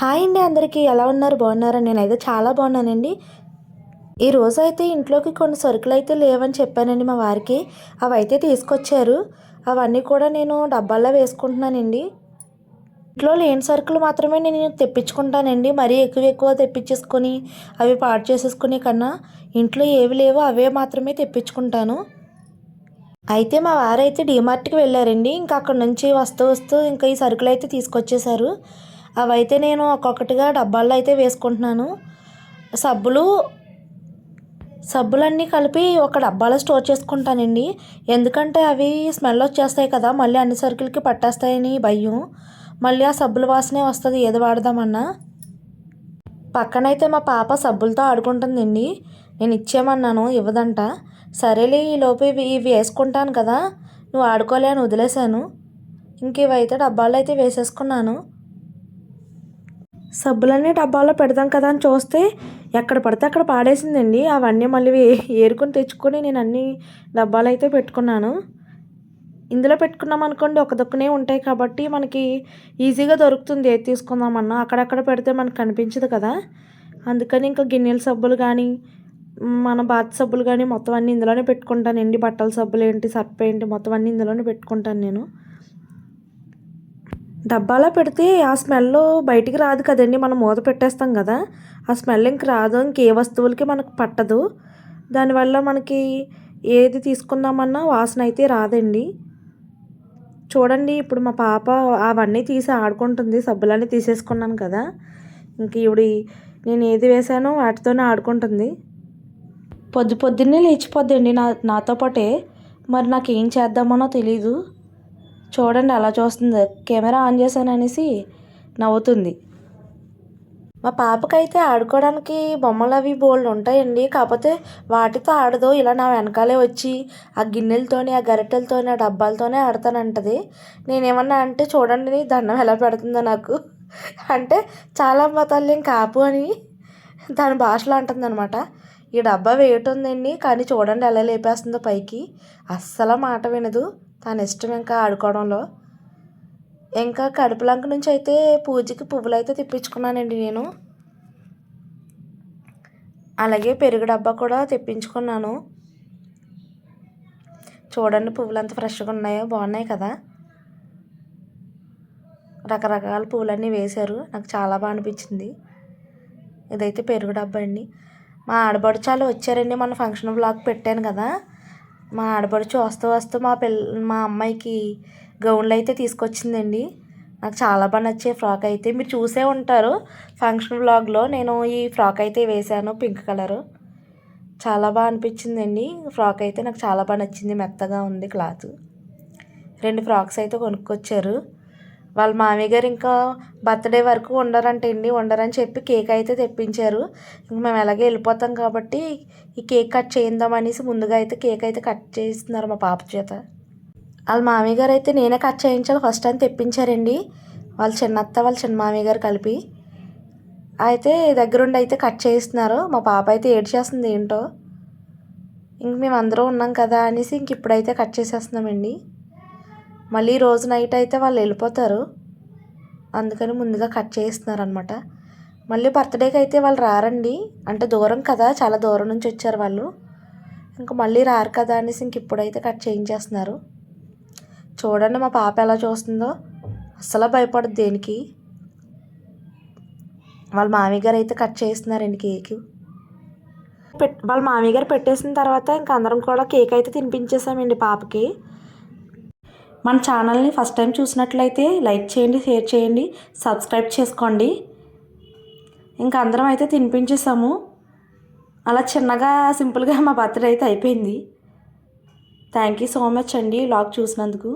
Hi అండి అందరికీ ఎలా ఉన్నారు? బాగున్నారా? నేనైతే చాలా బాగున్నానండి. ఈ రోజు అయితే ఇంట్లోకి కొన్ని సరుకులు అయితే లేవని చెప్పానండి మా వారికి. అవి అయితే తీసుకొచ్చారు. అవన్నీ కూడా నేను డబ్బాల్లో వేసుకుంటున్నానండి. ఇంట్లో లేని సరుకులు మాత్రమే నేను తెప్పించుకుంటానండి. మరీ ఎక్కువ ఎక్కువ తెప్పించేసుకొని అవి పాడు చేసేసుకునే కన్నా ఇంట్లో ఏవి లేవో అవే మాత్రమే తెప్పించుకుంటాను. అయితే మా వారైతే డీమార్ట్కి వెళ్ళారండి. ఇంకా అక్కడ నుంచి వస్తూ వస్తూ ఇంకా ఈ సరుకులు అయితే తీసుకొచ్చేసారు అవైతే నేను ఒక్కొక్కటిగా డబ్బాల్లో అయితే వేసుకుంటున్నాను. సబ్బులు సబ్బులన్నీ కలిపి ఒక డబ్బాలో స్టోర్ చేసుకుంటానండి. ఎందుకంటే అవి స్మెల్ వచ్చేస్తాయి కదా మళ్ళీ అన్ని సరుకులకి పట్టేస్తాయని భయం. మళ్ళీ ఆ సబ్బుల వాసనే వస్తుంది ఏది వాడదామన్నా. పక్కనైతే మా పాప సబ్బులతో ఆడుకుంటుందండి. నేను ఇచ్చేయమన్నాను ఇవ్వదంట. సరేలే ఈ లోపు ఇవి ఇవి వేసుకుంటాను కదా. నువ్వు ఆడుకోలే అని వదిలేశాను. ఇంక ఇవైతే డబ్బాలో అయితే వేసేసుకున్నాను. సబ్బులన్నీ డబ్బాలో పెడదాం కదా అని చూస్తే ఎక్కడ పడితే అక్కడ పాడేసిందండి. అవన్నీ మళ్ళీ ఏరుకొని తెచ్చుకొని నేను అన్ని డబ్బాలు అయితే పెట్టుకున్నాను. ఇందులో పెట్టుకున్నాం అనుకోండి ఒక దొక్కునే ఉంటాయి కాబట్టి మనకి ఈజీగా దొరుకుతుంది ఏది తీసుకుందామన్నా. అక్కడక్కడ పెడితే మనకు కనిపించదు కదా. అందుకని ఇంకా గిన్నెల సబ్బులు కానీ మన బాత్ సబ్బులు కానీ మొత్తం అన్నీ ఇందులోనే పెట్టుకుంటానండి. బట్టల సబ్బులు ఏంటి సర్ఫ్ ఏంటి మొత్తం అన్నీ ఇందులోనే పెట్టుకుంటాను నేను. డబ్బాలో పెడితే ఆ స్మెల్ బయటికి రాదు కదండి మనం మూత పెట్టేస్తాం కదా. ఆ స్మెల్ ఇంక రాదు ఇంకే వస్తువులకి మనకు పట్టదు. దానివల్ల మనకి ఏది తీసుకుందామన్నా వాసన అయితే రాదండి. చూడండి ఇప్పుడు మా పాప అవన్నీ తీసి ఆడుకుంటుంది సబ్బులన్నీ తీసేసుకున్నాను కదా. ఇంక ఇవిడి నేను ఏది వేసానో వాటితోనే ఆడుకుంటుంది. పొద్దు పొద్దున్నే లేచిపోద్దండి నా నాతో పాటే. మరి నాకు ఏం చేద్దామనో తెలీదు. చూడండి అలా చూస్తుంది. కెమెరా ఆన్ చేశాను అనేసి నవ్వుతుంది. మా పాపకైతే ఆడుకోవడానికి బొమ్మలు అవి బోల్డ్ ఉంటాయండి. కాకపోతే వాటితో ఆడదు. ఇలా నా వెనకాలే వచ్చి ఆ గిన్నెలతోని ఆ గరిటెలతోని ఆ డబ్బాలతోనే ఆడతానంటది. నేనేమన్నా అంటే చూడండి దండం ఎలా పెడుతుందో నాకు. అంటే చాలా మతాల్యం కాపు అని దాని భాషలో అంటుందన్నమాట. ఈ డబ్బా వేయటుందండి కానీ చూడండి ఎలా లేపేస్తుందో పైకి. అస్సలు మాట వినదు. తన ఇష్టం ఇంకా ఆడుకోవడంలో. ఇంకా కడుపులంక నుంచి అయితే పూజకి పువ్వులు అయితే తెప్పించుకున్నానండి నేను. అలాగే పెరుగు డబ్బా కూడా తెప్పించుకున్నాను. చూడండి పువ్వులు ఎంత ఫ్రెష్గా ఉన్నాయో బాగున్నాయి కదా. రకరకాల పువ్వులన్నీ వేశారు. నాకు చాలా బాగా అనిపించింది. ఇదైతే పెరుగు డబ్బా అండి. మా ఆడబడుచాలు వచ్చారండి మన ఫంక్షన్ బ్లాగ్ పెట్టాను కదా. మా ఆడపడుచు వస్తూ వస్తూ మా పిల్ల మా అమ్మాయికి గౌన్లు అయితే తీసుకొచ్చిందండి. నాకు చాలా బాగా నచ్చే ఫ్రాక్ అయితే. మీరు చూసే ఉంటారు ఫంక్షన్ బ్లాగ్లో నేను ఈ ఫ్రాక్ అయితే వేశాను పింక్ కలరు. చాలా బాగా అనిపించిందండి. ఫ్రాక్ అయితే నాకు చాలా బాగా నచ్చింది. మెత్తగా ఉంది క్లాత్. రెండు ఫ్రాక్స్ అయితే కొనుక్కొచ్చారు. వాళ్ళ మామయ్య గారు ఇంకా బర్త్డే వరకు ఉండరంటే అండి ఉండరని చెప్పి కేక్ అయితే తెప్పించారు. ఇంక మేము ఎలాగే వెళ్ళిపోతాం కాబట్టి ఈ కేక్ కట్ చేయిందాం అనేసి ముందుగా అయితే కేక్ అయితే కట్ చేస్తున్నారు మా పాప చేత. వాళ్ళ మామయ్య గారు అయితే నేనే కట్ చేయించాలి ఫస్ట్ టైం తెప్పించారండి. వాళ్ళ చిన్నత్త వాళ్ళ చిన్న మామయ్య గారు కలిపి అయితే దగ్గరుండి అయితే కట్ చేయిస్తున్నారు. మా పాప అయితే ఏడ్చేస్తుంది ఏంటో. ఇంక మేము అందరం ఉన్నాం కదా అనేసి ఇంక ఇప్పుడైతే కట్ చేసేస్తున్నామండి. మళ్ళీ రోజు నైట్ అయితే వాళ్ళు వెళ్ళిపోతారు. అందుకని ముందుగా కట్ చేస్తున్నారు అనమాట మళ్ళీ బర్త్డేకి అయితే వాళ్ళు రారండి. అంటే దూరం కదా చాలా దూరం నుంచి వచ్చారు వాళ్ళు. ఇంకా మళ్ళీ రారు కదా అనేసి ఇంక ఇప్పుడైతే కట్ చేయించేస్తున్నారు. చూడండి మా పాప ఎలా చూస్తుందో. అస్సలు భయపడదు దేనికి. వాళ్ళ మామయ్య గారు అయితే కట్ చేస్తున్నారండి కేక్ పెట్ వాళ్ళ మామయ్య గారు పెట్టేసిన తర్వాత ఇంక అందరం కూడా కేక్ అయితే తినిపించేసామండి పాపకి. మన ఛానల్ని ఫస్ట్ టైం చూసినట్లయితే లైక్ చేయండి షేర్ చేయండి సబ్స్క్రైబ్ చేసుకోండి. ఇంకా అందరం అయితే తినిపించేసాము. అలా చిన్నగా సింపుల్గా మా బర్త్డే అయితే అయిపోయింది. థ్యాంక్ యూ సో మచ్ అండి లాగ్ చూసినందుకు.